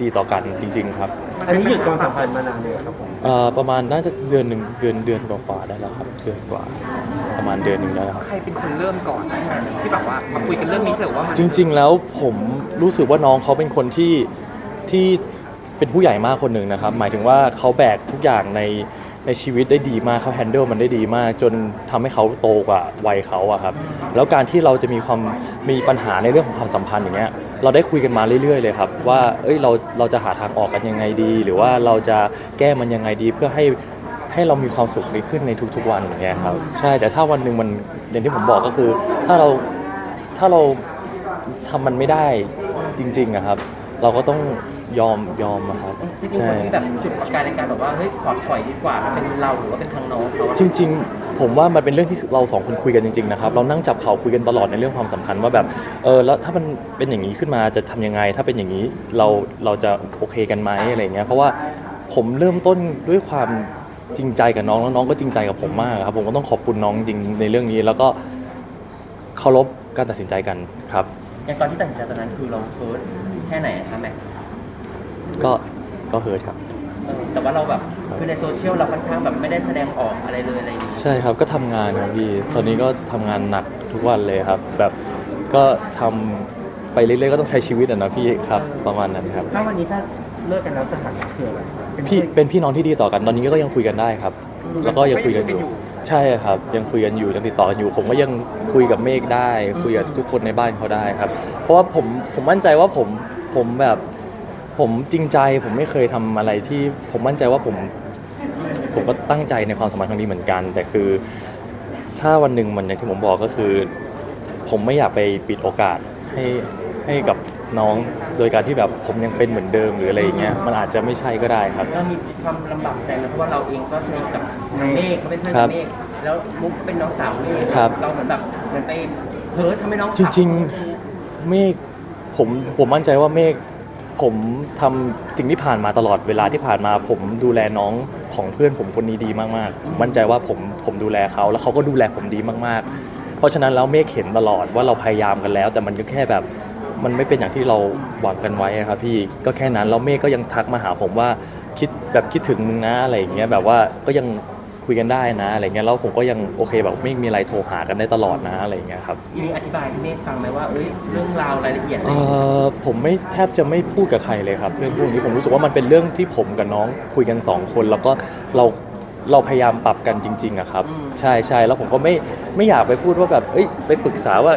ดีต่อกันจริง ๆ ครับอันนี้หยุดความสัมพันธ์มานานเลยครับผมเอ่อประมาณน่าจะเดือนหนึ่งเดือนเดือนกว่าๆได้แล้วครับเดือนกว่าประมาณเดือนหนึ่งได้แล้วครับ ใครเป็นคนเริ่มก่อนที่แบบว่ามาคุยกันเรื่องนี้เถอะว่ามันจริง ๆ แล้วผมรู้สึกว่าน้องเขาเป็นคนที่ที่เป็นผู้ใหญ่มากคนหนึ่งนะครับ หมายถึงว่าเขาแบกทุกอย่างใน ในชีวิตได้ดีมากเขาแฮนเดิลมันได้ดีมาก จนทำให้เขาโตกว่าวัยเขาอะครับแล้วการที่เราจะมีความมีปัญหาในเรื่องของความสัมพันธ์อย่างเงี้ยเราได้คุยกันมาเรื่อยๆเลยครับว่าเอ้ยเราเราจะหาทางออกกันยังไงดี หรือว่าเราจะแก้มันยังไงดีเพื่อให้ให้เรามีความสุขดีขึ้นในทุกๆวันอย่างเงี้ยครับใช่แต่ถ้าวันหนึ่งมันอย่างที่ผมบอกก็คือ ถ้าเราถ้าเราทำมันไม่ได้จริงๆอะครับ เราก็ต้อง ยอมยอมอะครับที่จริงใช่คนที่แบบจุดประกายในการแบบว่าเฮ้ยขอถอยดีกว่ามันเป็นเราหรือว่าเป็นทางน้องเขาอะจริง ๆ ผมว่ามันเป็นเรื่องที่เราสองคนคุยกันจริงๆนะครับเรานั่งจับเข่าคุยกันตลอดในเรื่องความสัมพันธ์ว่าแบบเออแล้วถ้ามันเป็นอย่างนี้ขึ้นมาจะทำยังไง ถ้าเป็นอย่างนี้เราเราจะโอเคกันไหมอะไรเงี้ยเพราะว่าผมเริ่มต้นด้วยความจริงใจกับน้องแล้วน้องก็จริงใจกับผมมากครับผมก็ต้องขอบคุณน้องจริงในเรื่องนี้ แล้วก็เคารพการตัดสินใจกันครับ อย่างตอนที่ตัดสินใจตอนนั้นคือเราเฟิร์สแค่ไหนอะคะแม็ก ก็ก็เฮิร์ตครับ เออแต่ว่าเราแบบครับคือในโซเชียลเราค่อนข้างแบบไม่ได้แสดงออกอะไรเลยอะไรอย่างงี้ใช่ครับก็ทำงานครับพี่ตอนนี้ก็ทำงานหนักทุกวันเลยครับ แบบก็ทำไปเรื่อยๆก็ต้องใช้ชีวิตอะนะพี่ครับประมาณนั้นครับ ถ้าวันนี้ถ้าเลิกกันแล้วสถานะคืออะไรเป็นพี่เพื่อนเป็นพี่น้องที่ดีต่อกันตอนนี้ก็ยังคุยกันได้ครับ แล้วก็ยังคุยกันอยู่ ใช่ครับ ยังคุยกันอยู่ยังติดต่อกันอยู่ ผมก็ยังคุยกับเมฆได้ คุยกับทุกคนในบ้านเขาได้ครับ เพราะว่าผมผมมั่นใจว่าผมผมแบบ ผมจริงใจผมไม่เคยทำอะไรที่ผมมั่นใจว่าผม ผมก็ตั้งใจในความสัมพันธ์ครั้งนี้เหมือนกัน แต่คือ ถ้าวันหนึ่งมันอย่างที่ผมบอกก็คือ ผมไม่อยากไปปิดโอกาสให้ให้กับน้องโดยการที่แบบผมยังเป็นเหมือนเดิมหรืออะไรอย่างเงี้ยมันอาจจะไม่ใช่ก็ได้ครับ เรามีความลำบากใจนะเพราะว่าเราเองก็สนิทกับเมฆเขาเป็นเพื่อนครักับบเมฆแล้วมุกเป็นน้องสาวเมฆครับเราเหมือนแบบเหมือนไปเพิร์ททำให้น้องจริง ๆ เมฆผมผมมั่นใจว่าเมฆ ผมทำสิ่งที่ผ่านมาตลอดเวลาที่ผ่านมา ผมดูแลน้องของเพื่อนผมคนนี้ดีมากๆผมมั่นใจว่าผมผมดูแลเขาแล้วเขาก็ดูแลผมดีมากๆ เพราะฉะนั้นแล้วเมฆเห็นตลอดว่าเราพยายามกันแล้ว แต่มันก็แค่แบบมันไม่เป็นอย่างที่เราหวังกันไว้ครับพี่ก็แค่นั้นแล้วเมฆก็ยังทักมาหาผมว่าคิดแบบคิดถึงมึงนะอะไรอย่างเงี้ยแบบว่าก็ยัง ยกันได้นะอะไรเงี้ยแล้วผมก็ยังโอเคแบบเมฆมีอะไรโทรหากันได้ตลอดนะอะไรอย่างเงี้ยครับมีอธิบายให้เมฆฟังไหมว่าเอ้ยเรื่องราวรายละเอียดอะไรเอ่อผมไม่แทบจะไม่พูดกับใครเลยครับเรื่องพวกนี้ผมรู้สึกว่ามันเป็นเรื่องที่ผมกับน้องคุยกันสองคน แล้วก็เราเราพยายามปรับกันจริงๆอะครับใช่ใช่แล้วผมก็ไม่ไม่อยากไปพูดว่าแบบเอ้ยไปปรึกษาว่า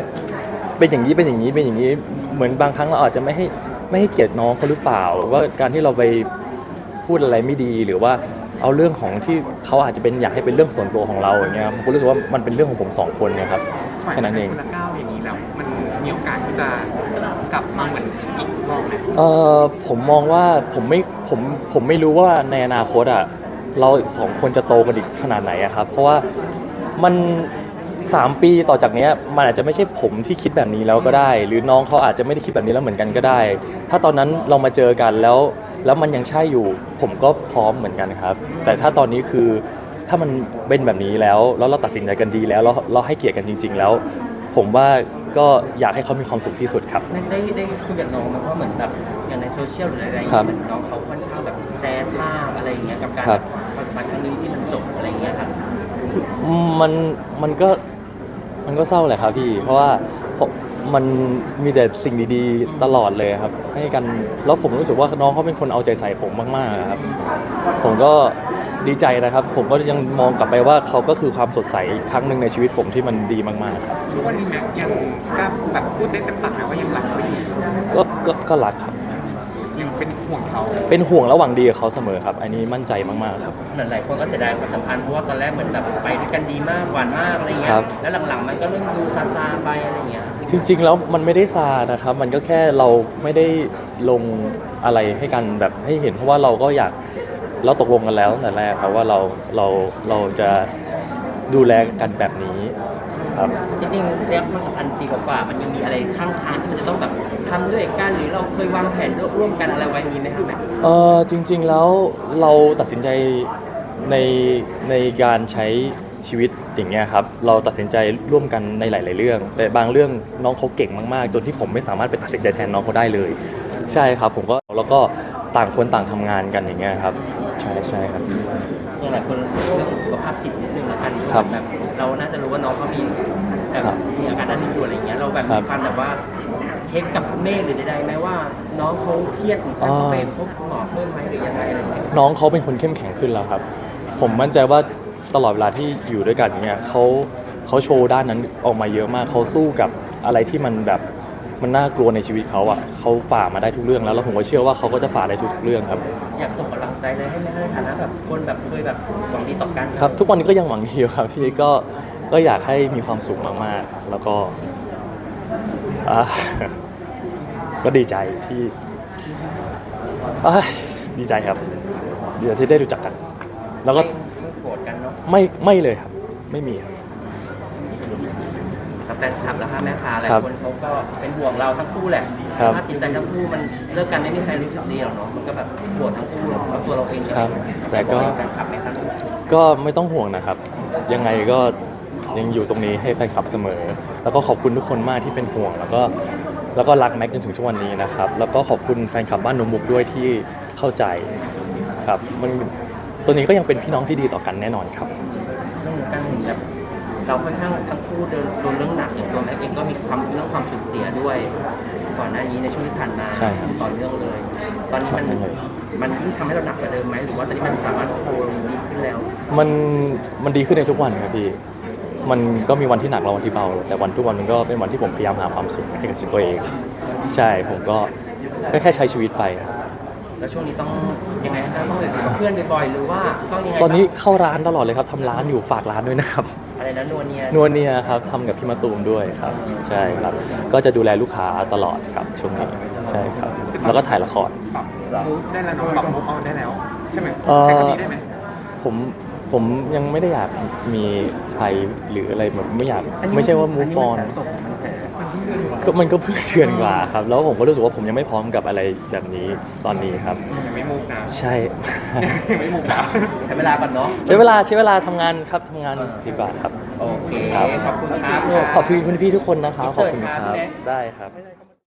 เป็นอย่างนี้เป็นอย่างนี้เป็นอย่างนี้เหมือนบางครั้งเราอาจจะไม่ให้ไม่ให้เกียรติน้องเขาหรือเปล่าว่าการที่เราไปพูดอะไรไม่ดีหรือว่า เอาเรื่องของที่เขาอาจจะเป็นอยากให้เป็นเรื่องส่วนตัวของเราอย่างเงี้ยผมก็รู้สึกว่ามันเป็นเรื่องของผมสองคนเนี่ยครับฝ่ายแค่นั้นเอง คนละก้าวอย่างนี้แล้วมันมีโอกาสที่จะกลับมาเหมือนอีกรอบไหมเอ่อผมมองว่าผมไม่ผมผมไม่รู้ว่าในอนาคตอะเราสองคนจะโตกันอีกขนาดไหนอะครับเพราะว่ามันสามปีต่อจากเนี้ยมันอาจจะไม่ใช่ผมที่คิดแบบนี้แล้วก็ได้ หรือน้องเขาอาจจะไม่ได้คิดแบบนี้แล้วเหมือนกันก็ได้ ถ้าตอนนั้นเรามาเจอกันแล้ว แล้วมันยังใช่อยู่ ผมก็พร้อมเหมือนกันครับ แต่ถ้าตอนนี้คือถ้ามันเป็นแบบนี้แล้วแล้วเราตัดสินใจกันดีแล้วแล้วเราให้เกียรติกันจริง ๆ แล้ว ผมว่าก็อยากให้เขามีความสุขที่สุดครับ ได้ได้ได้คุยกับน้องไหมเพราะเหมือนแบบอย่างในโซเชียลหรืออะไรอย่างครัเงี้บยเหมือนน้องเขาค่อนข้างแบบแซดมากอะไรอย่างเงี้ยกับการครับความสัมพันธ์ครั้งนี้ที่มันจบอะไรอย่างเงี้ยครับคือมันมันก็มันก็เศร้าแหละครับพี่ เพราะว่าผ มมันมีแต่สิ่งดีๆตลอดเลยครับ ให้กันแล้วผมรู้สึกว่าน้องเขาเป็นคนเอาใจใส่ผมมากๆครับ ผมก็ดีใจนะครับ ผมก็ยังมองกลับไปว่าเขาก็คือความสดใสอีกครั้งหนึ่งในชีวิตผมที่มันดีมากๆครับทุกวันนี้แม็กยังกล้าแบบพูดได้เต็มปากนะว่ายังรักเขาอยู่ก็ก็ก็รักครับ ยังเป็นห่วงเขาเป็นห่วงและหวังดีกับเขาเสมอครับ อันนี้มั่นใจมากๆครับเหมือนหลายคนก็เสียดายความสัมพันธ์เพราะว่าตอนแรกเหมือนแบบไปด้วยกันดีมากหวานมากอะไรเงี้ยครับ แล้วหลังๆมันก็เริ่มดูซาซาๆไปอะไรเงี้ยจริงๆ แล้วมันไม่ได้ซานะครับ มันก็แค่เราไม่ได้ลงอะไรให้กันแบบให้เห็น เพราะว่าเราก็อยากเราตกลงกันแล้วตั้งแต่แรกครับว่าเราเราเราจะดูแลกันแบบนี้ ครับ จริงๆเรื่องความสัมพันธ์ปีกว่าๆมันยังมีอะไรข้างทางที่มันจะต้องแบบทำด้วยกันหรือเราเคยวางแผนร่วมกันอะไรไว้มีไหมครับแม่เออจริง ๆแล้วเราตัดสินใจในในการใช้ชีวิตอย่างเงี้ยครับเราตัดสินใจร่วมกันในหลาย ๆ เรื่อง แต่บางเรื่องน้องเขาเก่งมากๆจนที่ผมไม่สามารถไปตัดสินใจแทนน้องเขาได้เลย ใช่ครับ ผมก็แล้วก็ต่างคนต่างทำงานกันอย่างเงี้ยครับใช่ใช่ครับ อย่างหลายคนเรื่องสุขภาพจิตนิดนึงละกันครับแบบเราน่าจะรู้ว่าน้องเขามีแบบครับมีอาการด้านนี้อยู่อะไรอย่างเงี้ยเราแบบครัมีบความแบบว่าเช็คกับคุณแม่หรือใดๆไหมว่าน้องเขาเครียดถึงขั้นต้องไปพบหมอเพิ่มไหมหรือยังไงอะไรอย่างเงี้ยน้องเขาเป็นคนเข้มแข็งขึ้นแล้วครับ ผมมั่นใจว่าตลอดเวลาที่อยู่ด้วยกันเนี่ยเขาเขาโชว์ด้านนั้นออกมาเยอะมากเขาสู้กับอะไรที่มันแบบมันน่ากลัวในชีวิตเขาอะเขาฝ่ามาได้ทุกเรื่องแล้วแล้วผมก็เชื่อว่าเขาก็จะฝ่าได้ทุกๆเรื่องครับ อยากส่งกำลัง ใจเลยให้แม่ในฐานะแบบคนแบบเคยแบบหวังดีต่อกันครับ ทุกวันนี้ก็ยังหวังดีอยู่ครับพี่ก็ก็อยากให้มีความสุขมากๆ แล้วก็อ่าก็ดีใจที่อ่าดีใจครับเดี๋ยวที่ได้รู้จักกัน แล้วก็ไม่โกรธกันเนาะไม่ไม่เลยครับ ไม่มีครับ กับแฟนคลับแล้วค่ะแม่ค้าหลายครับคนเขาก็เป็นห่วงเราทั้งคู่แหละครับสภาพจิตใจทั้งคู่มันเลิกกันไม่มีใครรู้สึกดีหรอกเนาะมันก็แบบปวดทั้งคู่แล้วตัวเราเองครับแต่ก็แฟนคลับไหมครับก็ไม่ต้องห่วงนะครับ ยังไงก็ยังอยู่ตรงนี้ให้แฟนคลับเสมอ แล้วก็ขอบคุณทุกคนมากที่เป็นห่วง แล้วก็แล้วก็รักแม็กจนถึงทุกวันนี้นะครับ แล้วก็ขอบคุณแฟนคลับบ้านนมบุกด้วยที่เข้าใจครับ มันตัวนี้ก็ยังเป็นพี่น้องที่ดีต่อกันแน่นอนครับ เรื่องการแบบ เราค่อนข้างทั้งคู่เดินโดนเรื่องหนักอย่างตัวแม็กเองก็มีความเรื่องความสูญเสียด้วย ก่อนหน้านี้ในช่วงที่ผ่านมาใช่ครับ ต่อเนื่องเลย ตอนนี้มันต่อเนื่องเลยมันยิ่งทำให้เราหนักกว่าเดิมไหมหรือว่าตอนนี้มันสามารถโคลดีขึ้นแล้วมันมันดีขึ้นในทุกวันครับพี่ มันก็มีวันที่หนักแล้ววันที่เบา แต่วันทุกวันมันก็เป็นวันที่ผมพยายามหาความสุขให้กับชีวิตตัวเอง ใช่ผมก็ก็แค่ใช้ชีวิตไปครับแล้วช่วงนี้ต้องยังไงนะต้องไปกับเพื่อนบ่อยๆหรือว่าต้องยังไงตอนนี้บ้างเข้าร้านตลอดเลยครับทำร้านอยู่ฝากร้านด้วยนะครับ อะไรนะนัวเนียนวลเนียครับทำกับพี่มะตูมด้วยครับ ใช่ครับ ก็จะดูแลลูกค้าตลอดครับช่วงนี้ใช่ครับ แล้วก็ถ่ายละครปรับมูฟได้แล้วเนาะปรับมูฟเอาได้แล้ว ใช่ไหมเอ่อใช้คำนี้ได้ไหมผมผมยังไม่ได้อยากมีใครหรืออะไรแบบไม่อยากอันนี้ไม่ใช่ว่าอัน move นี้มัน on แผลสดมันแผล ก็มันก็เพิ่งเดือนกว่าครับ แล้วผมก็รู้สึกว่าผมยังไม่พร้อมกับอะไรแบบนี้ตอนนี้ครับ ยังไม่มูฟนะใช่ ยังไม่มูฟนะใช้เวลาก่อนเนาะใช้เวลาใช้เวลาทำงานครับทำงานดีกว่าครับ โอเคครับขอบคุณครับ ขอบคุณคุณพี่ทุกคนนะครับขอบคุณคขอบรับคุณครับ ได้ครับไม่ได้